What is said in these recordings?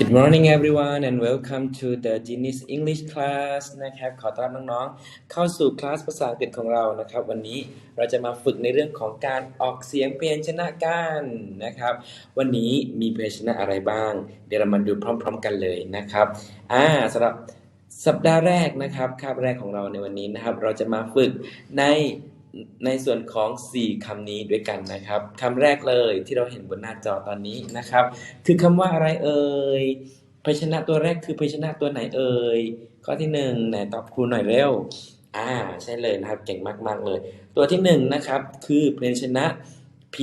Good morning everyone and welcome to the Genius English class นะครับ ขอต้อนรับน้องๆ เข้าสู่คลาสภาษาอังกฤษของเรานะครับ วันนี้เราจะมาฝึกในเรื่องของการออกเสียงพยัญชนะกันนะครับ วันนี้มีพยัญชนะอะไรบ้าง เดี๋ยวเรามาดูพร้อม ๆ กันเลยนะครับ อ่าสำหรับสัปดาห์แรกนะครับ คาบแรกของเราในวันนี้นะครับ เราจะมาฝึกใน ในส่วนของ 4คำนี้ด้วยกันนะครับคำแรกเลยที่เราเห็นบนหน้าจอตอนนี้นะครับ คือคำว่าอะไรเอ่ยพยัญชนะตัวแรกคือพยัญชนะตัวไหนเอ่ยข้อที่หนึ่งไหนตอบครูหน่อยเร็วอ่าใช่เลยนะครับเก่งมากๆเลย ตัวที่หนึ่งนะครับคือพยัญชนะ P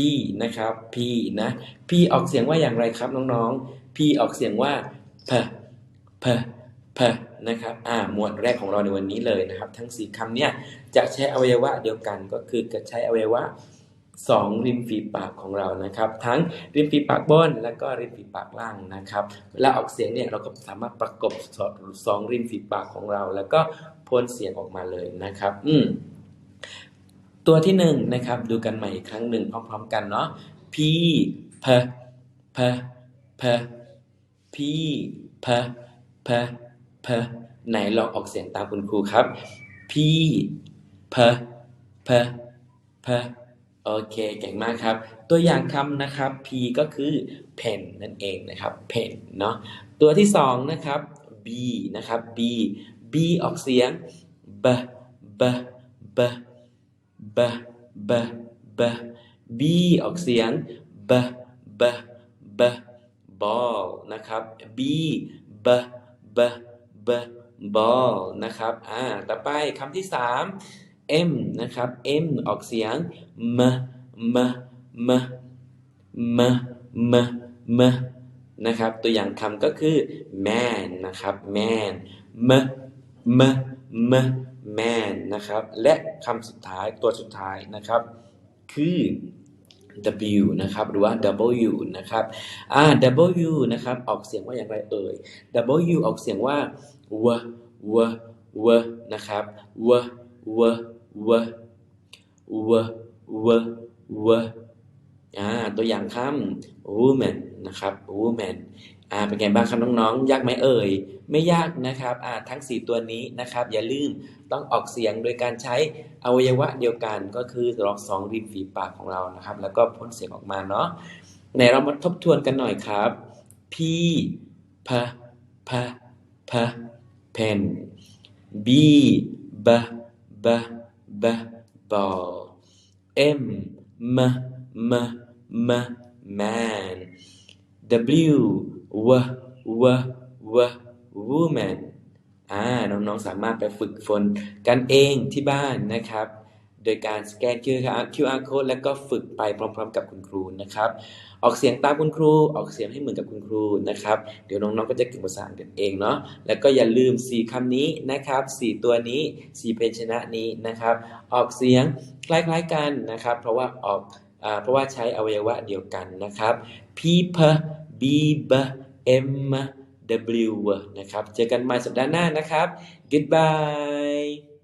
นะครับ P นะ P ออกเสียงว่าอย่างไรครับน้องๆ P ออกเสียงว่า p p p นะครับอ่าหมวดแรกของเราในวันนี้เลยนะครับ ทั้งสี่คำเนี่ยจะใช้อวัยวะเดียวกันก็คือจะใช้อวัยวะสองริมฝีปากของเรานะครับ ทั้งริมฝีปากบนและก็ริมฝีปากล่างนะครับเวลาออกเสียงเนี่ยเราก็สามารถประกบสองริมฝีปากของเรา แล้วก็พ่นเสียงออกมาเลยนะครับ อืมตัวที่หนึ่งนะครับ ดูกันใหม่อีกครั้งหนึ่งพร้อม ๆ กันเนาะ p p p p p p p p ไหนลองออกเสียงตามคุณครูครับ p p p p โอเคเก่งมากครับ ตัวอย่างคำนะครับ P ก็คือ pen นั่นเองนะครับ pen เนาะตัวที่สองนะครับ B นะครับ B B ออกเสียง b b b b b b B ออกเสียง b b b ball นะครับ b b b ball นะครับอ่าต่อไปคำที่สาม M นะครับ M ออกเสียง m m m m m m นะครับ ตัวอย่างคำก็คือ man นะครับ man m m m man นะครับ และคำสุดท้ายตัวสุดท้ายนะครับ คือ W นะครับ หรือว่า W นะครับอ่า W นะครับ ออกเสียงว่าอย่างไรเอ่ย W ออกเสียงว่า w w w นะครับ w w w w w w อ่าตัวอย่างคำ woman นะครับ woman อ่าเป็นไงบ้างครับน้องๆ ยากไหมเอ่ย ไม่ยากนะครับอ่าทั้ง 4 ตัวนี้นะครับ อย่าลืมต้องออกเสียงโดยการใช้อวัยวะเดียวกันก็คือรอกสองริมฝีปากของเรานะครับ แล้วก็พ่นเสียงออกมาเนาะไหนเรามาทบทวนกันหน่อยครับ P P P P pen B B B B ball M M M M man W W W W woman อ่าน้องๆสามารถไปฝึกฝนกันเองที่บ้านนะครับ โดยการสแกน QR QR code แล้วก็ฝึกไปพร้อม ๆ กับคุณครูนะครับ ออกเสียงตามคุณครู ออกเสียงให้เหมือนกับคุณครูนะครับ เดี๋ยวน้องๆก็จะเก่งภาษาอังกฤษเองเนาะแล้วก็อย่าลืม 4คำนี้นะครับ 4 ตัวนี้ 4 เพนชนะนี้นะครับ ออกเสียงคล้ายๆกันนะครับ เพราะว่าออกอเพราะว่าใช้อวัยวะเดียวกันนะครับ P P B B M W นะครับ เจอกันใหม่สัปดาห์หน้านะครับ goodbye